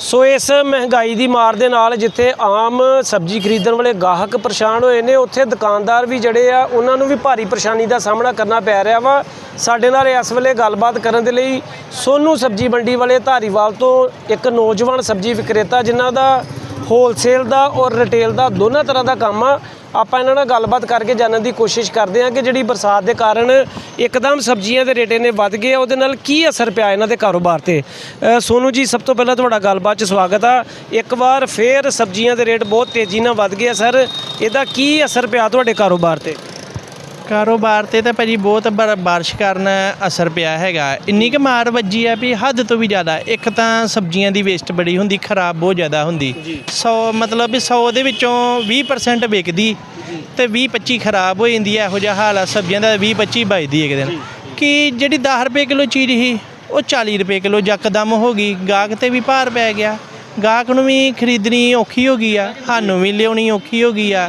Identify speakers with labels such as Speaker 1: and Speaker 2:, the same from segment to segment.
Speaker 1: ਸੋ ਇਸ ਮਹਿੰਗਾਈ ਦੀ ਮਾਰ ਦੇ ਨਾਲ ਜਿੱਥੇ ਆਮ ਸਬਜ਼ੀ ਖਰੀਦਣ ਵਾਲੇ ਗਾਹਕ ਪਰੇਸ਼ਾਨ ਹੋਏ ਨੇ, ਉੱਥੇ ਦੁਕਾਨਦਾਰ ਵੀ ਜਿਹੜੇ ਆ, ਉਹਨਾਂ ਨੂੰ ਵੀ ਭਾਰੀ ਪਰੇਸ਼ਾਨੀ ਦਾ ਸਾਹਮਣਾ ਕਰਨਾ ਪੈ ਰਿਹਾ ਵਾ। ਸਾਡੇ ਨਾਲ ਇਸ ਵੇਲੇ ਗੱਲਬਾਤ ਕਰਨ ਦੇ ਲਈ ਸੋਨੂ ਸਬਜ਼ੀ ਮੰਡੀ ਵਾਲੇ ਧਾਰੀਵਾਲ ਤੋਂ ਇੱਕ ਨੌਜਵਾਨ ਸਬਜ਼ੀ ਵਿਕਰੇਤਾ, ਜਿਨ੍ਹਾਂ ਦਾ ਹੋਲਸੇਲ ਦਾ ਔਰ ਰਿਟੇਲ ਦਾ ਦੋਨਾਂ ਤਰ੍ਹਾਂ ਦਾ ਕੰਮ ਆ। ਆਪਾਂ ਇਹਨਾਂ ਨਾਲ ਗੱਲਬਾਤ ਕਰਕੇ ਜਾਣਨ ਦੀ ਕੋਸ਼ਿਸ਼ ਕਰਦੇ ਹਾਂ ਕਿ ਜਿਹੜੀ ਬਰਸਾਤ ਦੇ ਕਾਰਨ ਇੱਕਦਮ ਸਬਜ਼ੀਆਂ ਦੇ ਰੇਟ ਨੇ ਵੱਧ ਗਏ ਆ, ਉਹਦੇ ਨਾਲ ਕੀ ਅਸਰ ਪਿਆ ਇਹਨਾਂ ਦੇ ਕਾਰੋਬਾਰ ਤੇ? ਅ, ਸੋਨੂ ਜੀ ਸਭ ਤੋਂ ਪਹਿਲਾਂ ਤੁਹਾਡਾ ਗੱਲਬਾਤ 'ਚ ਸਵਾਗਤ ਆ। ਇੱਕ ਵਾਰ ਫੇਰ ਸਬਜ਼ੀਆਂ ਦੇ ਰੇਟ ਬਹੁਤ ਤੇਜ਼ੀ ਨਾਲ ਵੱਧ ਗਏ ਸਰ ਇਹਦਾ ਕੀ ਅਸਰ ਪਿਆ ਤੁਹਾਡੇ ਕਾਰੋਬਾਰ ਤੇ?
Speaker 2: ਕਾਰੋਬਾਰ ਤੇ ਤਾਂ ਭਾਜੀ ਬਹੁਤ ਬਰ- ਬਾਰਿਸ਼ ਕਾਰਨ ਅਸਰ ਪਿਆ ਹੈਗਾ। ਇੰਨੀ ਕੁ ਮਾਰ ਵੱਜੀ ਆ ਵੀ ਹੱਦ ਤੋਂ ਵੀ ਜ਼ਿਆਦਾ। ਇੱਕ ਤਾਂ ਸਬਜ਼ੀਆਂ ਦੀ ਵੇਸਟ ਬੜੀ ਹੁੰਦੀ ਖਰਾਬ ਬਹੁਤ ਜ਼ਿਆਦਾ ਹੁੰਦੀ। 100 ਮਤਲਬ ਵੀ 100 ਦੇ ਵਿੱਚੋਂ 20% ਵਿਕਦੀ ਤੇ 20 25 ਖਰਾਬ ਹੋ ਜਾਂਦੀ ਹੈ ਇਹੋ ਜਿਹਾ ਹਾਲ ਆ ਸਬਜ਼ੀਆਂ ਦਾ 20 25 ਬਚਦੀ ਇੱਕ ਦਿਨ। ਕਿ ਜਿਹੜੀ 10 ਰੁਪਏ ਕਿਲੋ ਚੀਜ਼ ਸੀ ਉਹ 40 ਰੁਪਏ ਕਿਲੋ ਯਕਦਮ ਹੋ ਗਈ। ਗਾਹਕ ਤੇ ਵੀ ਭਾਰ ਪੈ ਗਿਆ। ਗਾਹਕ ਨੂੰ ਵੀ ਖਰੀਦਣੀ ਔਖੀ ਹੋ ਗਈ ਆ ਸਾਨੂੰ ਵੀ ਲਿਆਉਣੀ ਔਖੀ ਹੋ ਗਈ ਆ।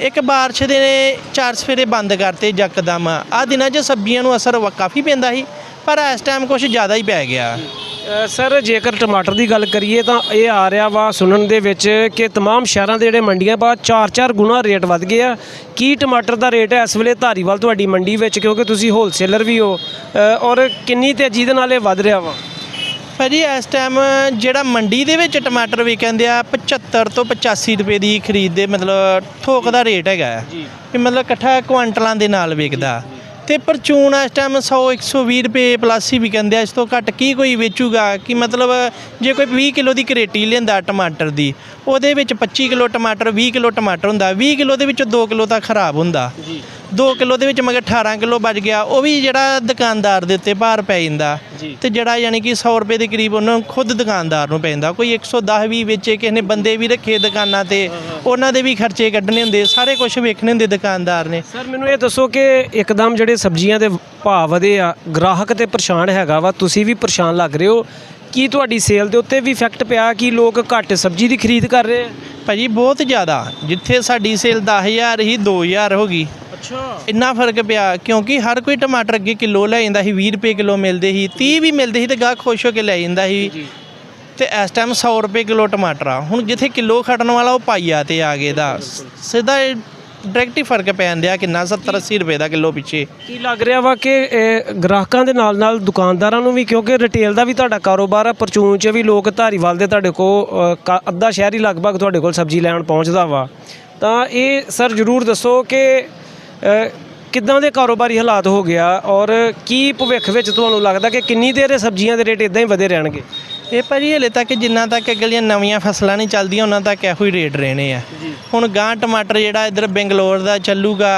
Speaker 2: ਇੱਕ ਬਾਰਿਸ਼ ਦੇ ਨੇ ਚਾਰ ਸਫੇਰੇ ਬੰਦ ਕਰਤੇ ਯਕਦਮ ਆ ਦਿਨਾਂ 'ਚ ਸਬਜ਼ੀਆਂ ਨੂੰ ਅਸਰ ਵਾ- ਕਾਫੀ ਪੈਂਦਾ ਸੀ ਪਰ ਇਸ ਟਾਈਮ ਕੁਝ ਜ਼ਿਆਦਾ ਹੀ ਪੈ ਗਿਆ
Speaker 1: ਅ, ਸਰ ਜੇਕਰ ਟਮਾਟਰ ਦੀ ਗੱਲ ਕਰੀਏ ਤਾਂ ਇਹ ਆ ਰਿਹਾ ਵਾ ਸੁਣਨ ਦੇ ਵਿੱਚ ਕਿ तमाम ਸ਼ਹਿਰਾਂ ਦੇ ਜਿਹੜੇ ਮੰਡੀਆਂ ਬਾਅਦ 4-4 ਗੁਣਾ ਰੇਟ ਵੱਧ ਗਏ ਆ ਕੀ ਟਮਾਟਰ ਦਾ ਰੇਟ ਹੈ ਇਸ ਵੇਲੇ ਧਾਰੀਵਾਲ ਤੁਹਾਡੀ ਮੰਡੀ ਵਿੱਚ ਕਿਉਂਕਿ ਤੁਸੀਂ ਹੋਲਸੇਲਰ ਵੀ ਹੋ ਅ, ਔਰ ਕਿੰਨੀ ਤੇਜ਼ੀ ਦੇ ਨਾਲ ਇਹ ਵੱਧ ਰਿਹਾ ਵਾ
Speaker 2: ਭਾਜੀ ਇਸ ਟਾਈਮ ਜਿਹੜਾ ਮੰਡੀ ਦੇ ਵਿੱਚ ਟਮਾਟਰ ਵਿਕਣਦੇ ਆ 75 ਤੋਂ 85 ਰੁਪਏ ਦੀ ਖਰੀਦ ਦੇ ਮਤਲਬ ਥੋਕ ਦਾ ਰੇਟ ਹੈਗਾ।
Speaker 1: ਜੀ।
Speaker 2: ਕਿ ਮਤਲਬ ਇਕੱਠਾ ਕੁਆਂਟਲਾਂ ਦੇ ਨਾਲ ਵਿਕਦਾ। ਤੇ ਪਰਚੂਨ ਇਸ ਟਾਈਮ 100 120 ਰੁਪਏ ਪਲੱਸ ਹੀ ਵਿਕਣਦੇ ਆ। ਇਸ ਤੋਂ ਘੱਟ ਕੀ ਕੋਈ ਵੇਚੂਗਾ? ਕਿ ਮਤਲਬ ਜੇ ਕੋਈ 20 ਕਿਲੋ ਦੀ ਕਰੇਟੀ ਲੈਂਦਾ ਟਮਾਟਰ ਦੀ ਉਹਦੇ ਵਿੱਚ 25 ਕਿਲੋ ਟਮਾਟਰ 20 ਕਿਲੋ ਟਮਾਟਰ ਹੁੰਦਾ। 20 ਕਿਲੋ ਦੇ ਵਿੱਚੋਂ 2 ਕਿਲੋ ਤਾਂ ਖਰਾਬ ਹੁੰਦਾ।
Speaker 1: ਜੀ।
Speaker 2: 2 ਕਿਲੋ ਦੇ ਵਿੱਚ ਮਗਰ 18 ਕਿਲੋ ਬਚ ਗਿਆ ਉਹ ਵੀ ਜਿਹੜਾ ਦੁਕਾਨਦਾਰ ਦੇ ਉੱਤੇ ਭਾਰ ਪੈ ਜਾਂਦਾ। ਤੇ ਜਿਹੜਾ ਯਾਨੀ ਕਿ 100 ਰੁਪਏ ਦੇ ਕਰੀਬ ਉਹਨੂੰ ਖੁਦ ਦੁਕਾਨਦਾਰ ਨੂੰ ਪੈਂਦਾ। ਕੋਈ 110 ਵੀ ਵੇਚੇ ਕਿਸੇ ਨੇ ਬੰਦੇ ਵੀ ਰੱਖੇ ਦੁਕਾਨਾਂ ਤੇ ਉਹਨਾਂ ਦੇ ਵੀ ਖਰਚੇ ਕੱਢਣੇ ਹੁੰਦੇ ਸਾਰੇ ਕੁਝ ਵੇਖਣੇ ਹੁੰਦੇ ਦੁਕਾਨਦਾਰ ਨੇ।
Speaker 1: ਸਰ ਮੈਨੂੰ ਇਹ ਦੱਸੋ ਕਿ ਇੱਕਦਮ ਜਿਹੜੇ ਸਬਜ਼ੀਆਂ ਦੇ ਭਾਅ ਵਧੇ ਆ ਗ੍ਰਾਹਕ ਤੇ ਪਰੇਸ਼ਾਨ ਹੈਗਾ ਵਾ ਤੁਸੀਂ ਵੀ ਪਰੇਸ਼ਾਨ ਲੱਗ ਰਹੇ ਹੋ? ਕੀ ਤੁਹਾਡੀ ਸੇਲ ਦੇ ਉੱਤੇ ਵੀ ਇਫੈਕਟ ਪਿਆ ਕਿ ਲੋਕ ਘੱਟ ਸਬਜ਼ੀ ਦੀ ਖਰੀਦ ਕਰ ਰਹੇ ਆ?
Speaker 2: ਭਾਜੀ ਬਹੁਤ ਜ਼ਿਆਦਾ। ਜਿੱਥੇ ਸਾਡੀ ਸੇਲ 10000 ਹੀ 2000 ਹੋ ਗਈ
Speaker 1: ਅੱਛਾ।
Speaker 2: ਇੰਨਾ ਫ਼ਰਕ ਪਿਆ ਕਿਉਂਕਿ ਹਰ ਕੋਈ ਟਮਾਟਰ ਅੱਗੇ ਕਿਲੋ ਲੈ ਜਾਂਦਾ ਸੀ 20 ਰੁਪਏ ਕਿਲੋ ਮਿਲਦੇ ਸੀ 30 ਵੀ ਮਿਲਦੇ ਸੀ ਤੇ ਗਾਹਕ ਖੁਸ਼ ਹੋ ਕੇ ਲੈ ਜਾਂਦਾ ਸੀ। ਤੇ ਇਸ ਟਾਈਮ 100 ਰੁਪਏ ਕਿਲੋ ਟਮਾਟਰ ਆ। ਹੁਣ ਜਿੱਥੇ ਕਿਲੋ ਖੜਨ ਵਾਲਾ ਉਹ ਪਾਈਆ ਤੇ ਆ ਗਏ ਦਾ। ਸਿੱਧਾ ਡਾਇਰੈਕਟ ਹੀ ਫ਼ਰਕ ਪੈਣ ਦਿਆ ਕਿੰਨਾ 70 80 ਰੁਪਏ ਦਾ ਕਿਲੋ ਪਿੱਛੇ।
Speaker 1: ਕੀ ਲੱਗ ਰਿਹਾ ਵਾ ਕਿ ਗ੍ਰਾਹਕਾਂ ਦੇ ਨਾਲ ਨਾਲ ਦੁਕਾਨਦਾਰਾਂ ਨੂੰ ਵੀ ਕਿਉਂਕਿ ਰਿਟੇਲ ਦਾ ਵੀ ਤੁਹਾਡਾ ਕਾਰੋਬਾਰ ਆ ਪਰਚੂਨ 'ਚ ਵੀ ਲੋਕ ਧਾਰੀਵਾਲ ਦੇ ਤੁਹਾਡੇ ਕੋ ਅ, ਕਾ- ਅੱਧਾ ਸ਼ਹਿਰ ਹੀ ਲਗਭਗ ਤੁਹਾਡੇ ਕੋਲ ਸਬਜ਼ੀ ਲੈਣ ਪਹੁੰਚਦਾ ਵਾ। ਤਾਂ ਇਹ ਸਰ ਜਰੂਰ ਦੱਸੋ ਕਿ ਕਿੱਦਾਂ ਦੇ ਕਾਰੋਬਾਰੀ ਹਾਲਾਤ ਹੋ ਗਿਆ ਔਰ ਕੀ ਭਵਿੱਖ ਵਿੱਚ ਤੁਹਾਨੂੰ ਲੱਗਦਾ ਕਿ ਕਿੰਨੀ ਦੇਰ ਇਹ ਸਬਜ਼ੀਆਂ ਦੇ ਰੇਟ ਇਦਾਂ ਹੀ ਵਧੇ ਰਹਿਣਗੇ?
Speaker 2: ਇਹ ਭਾਜੀ ਹਲੇ ਤੱਕ ਜਿੰਨਾ ਤੱਕ ਅਗਲੀਆਂ ਨਵੀਆਂ ਫਸਲਾਂ ਨਹੀਂ ਚੱਲਦੀਆਂ ਉਹਨਾਂ ਤੱਕ ਇਹੋ ਹੀ ਰੇਟ ਰਹਿਣੇ ਆ। ਹੁਣ ਗਾਂ ਟਮਾਟਰ ਜਿਹੜਾ ਇਧਰ ਬੰਗਲੌਰ ਦਾ ਚੱਲੂਗਾ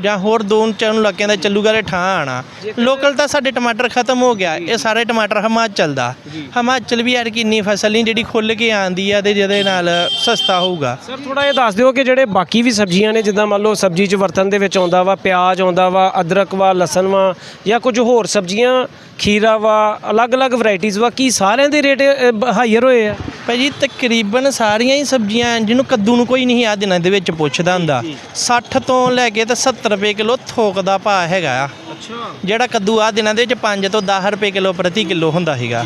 Speaker 2: ਜਾਂ ਹੋਰ ਦੋ ਚਾਰ ਨੂੰ ਲੱਕਿਆਂ ਦਾ ਚੱਲੂਗਾ ਤੇ ਠਾਂ ਆਣਾ। ਲੋਕਲ ਤਾਂ ਸਾਡੇ ਟਮਾਟਰ ਖਤਮ ਹੋ ਗਿਆ। ਇਹ ਸਾਰੇ ਟਮਾਟਰ ਹਿਮਾਚਲ ਦਾ। ਹਿਮਾਚਲ ਵੀ ਯਾਰ ਕਿੰਨੀ ਫਸਲ ਨਹੀਂ ਜਿਹੜੀ ਖੁੱਲ ਕੇ ਆਂਦੀ ਆ ਤੇ ਜਿਹਦੇ ਨਾਲ ਸਸਤਾ ਹੋਊਗਾ।
Speaker 1: ਸਰ ਥੋੜਾ ਇਹ ਦੱਸ ਦਿਓ ਕਿ ਜਿਹੜੇ ਬਾਕੀ ਵੀ ਸਬਜ਼ੀਆਂ ਨੇ ਜਿੱਦਾਂ ਮੰਨ ਲਓ ਸਬਜ਼ੀ 'ਚ ਵਰਤਨ ਦੇ ਵਿੱਚ ਆਉਂਦਾ ਵਾ ਪਿਆਜ਼ ਆਉਂਦਾ ਵਾ ਅਦਰਕ ਵਾ ਲਸਣ ਵਾ ਜਾਂ ਕੁਝ ਹੋਰ ਸਬਜ਼ੀਆਂ ਖੀਰਾ ਵਾ ਅਲੱਗ-ਅਲੱਗ ਵੈਰਾਈਟੀਆਂ ਵਾ ਕੀ ਸਾਰਿਆਂ ਦੇ ਰੇਟ ਹਾਈਅਰ ਹੋਏ ਆ?
Speaker 2: ਭਾਜੀ ਤਕਰੀਬਨ ਸਾਰੀਆਂ ਹੀ ਸਬਜ਼ੀਆਂ ਜਿਹਨੂੰ ਕੱਦੂ ਨੂੰ ਕੋਈ ਨਹੀਂ ਆ ਦਿਨਾਂ ਦੇ ਵਿੱਚ ਪੁੱਛਦਾ ਹੁੰਦਾ। 60 ਤੋਂ ਲੈ ਕੇ ਤੇ 70 ਰੁਪਏ ਕਿਲੋ ਥੋਕ ਦਾ ਭਾਅ ਹੈਗਾ ਆ।
Speaker 1: ਅੱਛਾ।
Speaker 2: ਜਿਹੜਾ ਕੱਦੂ ਆ ਦਿਨਾਂ ਦੇ ਵਿੱਚ 5 ਤੋਂ 10 ਰੁਪਏ ਕਿਲੋ ਪ੍ਰਤੀ ਕਿਲੋ ਹੁੰਦਾ ਸੀਗਾ।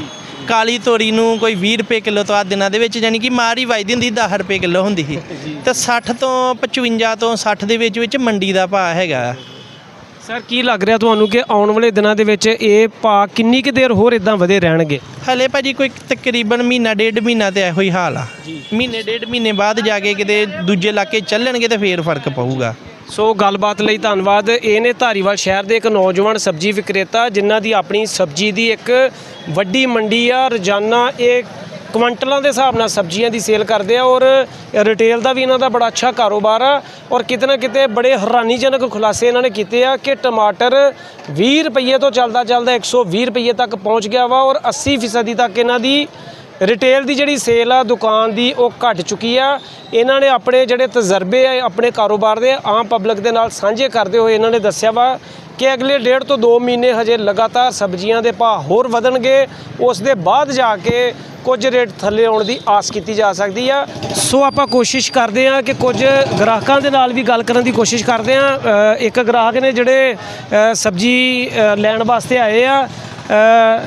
Speaker 2: ਕਾਲੀ ਤੋਰੀ ਨੂੰ ਕੋਈ 20 ਰੁਪਏ ਕਿਲੋ ਤੋਂ ਆ ਦਿਨਾਂ ਦੇ ਵਿੱਚ ਯਾਨੀ ਕਿ ਮਾਰ ਵੱਜਦੀ ਹੁੰਦੀ 10 ਰੁਪਏ ਕਿਲੋ ਹੁੰਦੀ ਸੀ। ਤੇ 60 ਤੋਂ 55 ਤੋਂ 60 ਦੇ ਵਿੱਚ ਵਿੱਚ ਮੰਡੀ ਦਾ ਭਾਅ ਹੈਗਾ।
Speaker 1: ਸਰ ਕੀ ਲੱਗ ਰਿਹਾ ਤੁਹਾਨੂੰ ਕਿ ਆਉਣ ਵਾਲੇ ਦਿਨਾਂ ਦੇ ਵਿੱਚ ਇਹ ਭਾਅ ਕਿੰਨੀ ਕੁ ਦੇਰ ਹੋਰ ਇਦਾਂ ਵਧੇ ਰਹਿਣਗੇ?
Speaker 2: ਹਲੇ ਭਾਜੀ ਕੋਈ ਤਕਰੀਬਨ ਮਹੀਨਾ ਡੇਢ ਮਹੀਨਾ ਤੇ ਇਹੋ ਹੀ ਹਾਲ ਆ। ਮਹੀਨੇ ਡੇਢ ਮਹੀਨੇ ਬਾਅਦ ਜਾ ਕੇ ਕਿਤੇ ਦੂਜੇ ਇਲਾਕੇ ਚੱਲਣਗੇ ਤੇ ਫੇਰ ਫ਼ਰਕ ਪਊਗਾ।
Speaker 1: ਸੋ ਗੱਲਬਾਤ ਲਈ ਧੰਨਵਾਦ। ਇਹ ਨੇ ਧਾਰੀਵਾਲ ਸ਼ਹਿਰ ਦੇ ਇੱਕ ਨੌਜਵਾਨ ਸਬਜ਼ੀ ਵਿਕਰੇਤਾ ਜਿਨ੍ਹਾਂ ਦੀ ਆਪਣੀ ਸਬਜ਼ੀ ਦੀ ਇੱਕ ਵੱਡੀ ਮੰਡੀ ਆ। ਰੋਜ਼ਾਨਾ ਇਹ ਕੁਇੰਟਲਾਂ ਦੇ ਹਿਸਾਬ ਨਾਲ ਸਬਜ਼ੀਆਂ ਦੀ ਸੇਲ ਕਰਦੇ ਆ ਔਰ ਰਿਟੇਲ ਦਾ ਵੀ ਇਹਨਾਂ ਦਾ ਬੜਾ ਅੱਛਾ ਕਾਰੋਬਾਰ ਆ ਔਰ ਕਿਤੇ ਨਾ ਕਿਤੇ ਬੜੇ ਹੈਰਾਨੀਜਨਕ ਖੁਲਾਸੇ ਇਹਨਾਂ ਨੇ ਕੀਤੇ ਆ ਕਿ ਟਮਾਟਰ 20 ਰੁਪਏ ਤੋਂ ਚੱਲਦਾ ਚੱਲਦਾ 120 ਰੁਪਏ ਤੱਕ ਪਹੁੰਚ ਗਿਆ ਵਾ ਔਰ 80% ਫੀਸਦੀ ਤੱਕ ਇਹਨਾਂ ਦੀ ਰਿਟੇਲ ਦੀ ਜਿਹੜੀ ਸੇਲ ਆ, ਦੁਕਾਨ ਦੀ ਉਹ ਘਟ ਚੁੱਕੀ ਆ। ਇਹਨਾਂ ਨੇ ਆਪਣੇ ਜਿਹੜੇ ਤਜਰਬੇ ਆ ਆਪਣੇ ਕਾਰੋਬਾਰ ਦੇ ਆਮ ਪਬਲਿਕ ਦੇ ਨਾਲ ਸਾਂਝੇ ਕਰਦੇ ਹੋਏ ਇਹਨਾਂ ਨੇ ਦੱਸਿਆ ਵਾ ਕਿ ਅਗਲੇ ਡੇਢ ਤੋਂ 2 ਮਹੀਨੇ ਹਜੇ ਲਗਾਤਾਰ ਸਬਜ਼ੀਆਂ ਦੇ ਭਾਅ ਹੋਰ ਵਧਣਗੇ ਉਸ ਦੇ ਬਾਅਦ ਜਾ ਕੇ ਕੁਝ ਰੇਟ ਥੱਲੇ ਆਉਣ ਦੀ ਆਸ ਕੀਤੀ ਜਾ ਸਕਦੀ ਆ। ਸੋ ਆਪਾਂ ਕੋਸ਼ਿਸ਼ ਕਰਦੇ ਆ ਕਿ ਕੁਝ ਗ੍ਰਾਹਕਾਂ ਦੇ ਨਾਲ ਵੀ ਗੱਲ ਕਰਨ ਦੀ ਕੋਸ਼ਿਸ਼ ਕਰਦੇ ਆ ਇੱਕ ਗ੍ਰਾਹਕ ਨੇ ਜਿਹੜੇ ਸਬਜ਼ੀ ਲੈਣ ਵਾਸਤੇ ਆਏ ਆ। ਅ,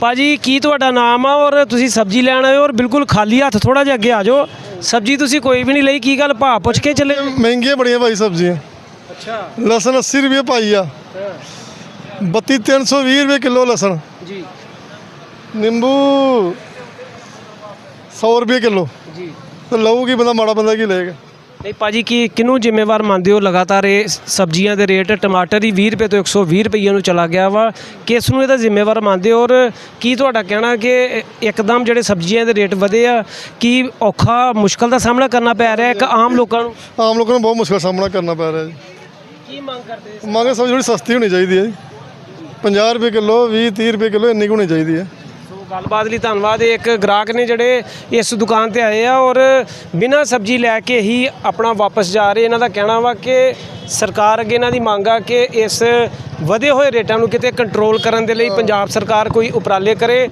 Speaker 1: ਭਾਜੀ ਕੀ ਤੁਹਾਡਾ ਨਾਮ ਆ ਔਰ ਤੁਸੀਂ ਸਬਜ਼ੀ ਲੈਣ ਆਏ ਹੋ ਔਰ ਬਿਲਕੁਲ ਖਾਲੀ ਹੱਥ ਥੋੜਾ ਜਿਹਾ ਅੱਗੇ ਆ ਜਾਓ। ਸਬਜ਼ੀ ਤੁਸੀਂ ਕੋਈ ਵੀ ਨਹੀਂ ਲਈ ਕੀ ਗੱਲ? ਭਾਅ ਪੁੱਛ ਕੇ ਚੱਲੇ।
Speaker 3: ਮਹਿੰਗੀਆਂ ਬੜੀਆਂ ਭਾਈ ਸਬਜ਼ੀਆਂ।
Speaker 1: ਅੱਛਾ।
Speaker 3: ਲਸਣ 80 ਰੁਪਏ ਪਾਈ ਆ। 32 320 ਰੁਪਏ ਕਿਲੋ ਲਸਣ।
Speaker 1: ਜੀ।
Speaker 3: ਨਿੰਬੂ 100 ਰੁਪਏ ਕਿਲੋ।
Speaker 1: ਜੀ।
Speaker 3: ਤੇ ਲਊਗੀ ਬੰਦਾ ਮਾੜਾ ਬੰਦਾ ਕੀ ਲਏਗਾ।
Speaker 1: ਨਹੀਂ ਭਾਜੀ ਕੀ ਕਿਹਨੂੰ ਜ਼ਿੰਮੇਵਾਰ ਮੰਨਦੇ ਹੋ? ਲਗਾਤਾਰ ਇਹ ਸਬਜ਼ੀਆਂ ਦੇ ਰੇਟ ਟਮਾਟਰ ਹੀ 20 ਰੁਪਏ ਤੋਂ 120 ਰੁਪਏ ਨੂੰ ਚਲਾ ਗਿਆ ਵਾ। ਕਿਸ ਨੂੰ ਇਹਦਾ ਜ਼ਿੰਮੇਵਾਰ ਮੰਨਦੇ ਹੋ? ਔਰ ਕੀ ਤੁਹਾਡਾ ਕਹਿਣਾ ਕਿ ਇੱਕਦਮ ਜਿਹੜੇ ਸਬਜ਼ੀਆਂ ਦੇ ਰੇਟ ਵਧੇ ਆ ਕੀ ਔਖਾ ਮੁਸ਼ਕਲ ਦਾ ਸਾਹਮਣਾ ਕਰਨਾ ਪੈ ਰਿਹਾ ਇੱਕ ਆਮ ਲੋਕਾਂ ਨੂੰ?
Speaker 3: ਆਮ ਲੋਕਾਂ ਨੂੰ ਬਹੁਤ ਮੁਸ਼ਕਲ ਸਾਹਮਣਾ ਕਰਨਾ ਪੈ ਰਿਹਾ ਜੀ।
Speaker 1: ਕੀ ਮੰਗ ਕਰਦੇ
Speaker 3: ਮੰਗੇ ਸਬਜ਼ੀ ਥੋੜੀ ਸਸਤੀ ਹੋਣੀ ਚਾਹੀਦੀ ਹੈ ਜੀ। 50 ਰੁਪਏ ਕਿਲੋ 20 30 ਰੁਪਏ ਕਿਲੋ ਇੰਨੀ ਕੁ ਹੋਣੀ ਚਾਹੀਦੀ ਹੈ।
Speaker 1: ਸੋ ਗੱਲਬਾਤ ਲਈ ਧੰਨਵਾਦ। ਇੱਕ ਗ੍ਰਾਹਕ ਨੇ ਜਿਹੜੇ ਇਸ ਦੁਕਾਨ ਤੇ ਆਏ ਆ ਔਰ ਬਿਨਾਂ ਸਬਜ਼ੀ ਲੈ ਕੇ ਹੀ ਆਪਣਾ ਵਾਪਸ ਜਾ ਰਹੇ। ਇਹਨਾਂ ਦਾ ਕਹਿਣਾ ਵਾ ਕਿ ਸਰਕਾਰ ਅੱਗੇ ਇਹਨਾਂ ਦੀ ਮੰਗ ਆ ਕਿ ਇਸ ਵਧੇ ਹੋਏ ਰੇਟਾਂ ਨੂੰ ਕਿਤੇ ਕੰਟਰੋਲ ਕਰਨ ਦੇ ਲਈ ਪੰਜਾਬ ਸਰਕਾਰ ਕੋਈ ਉਪਰਾਲੇ ਕਰੇ।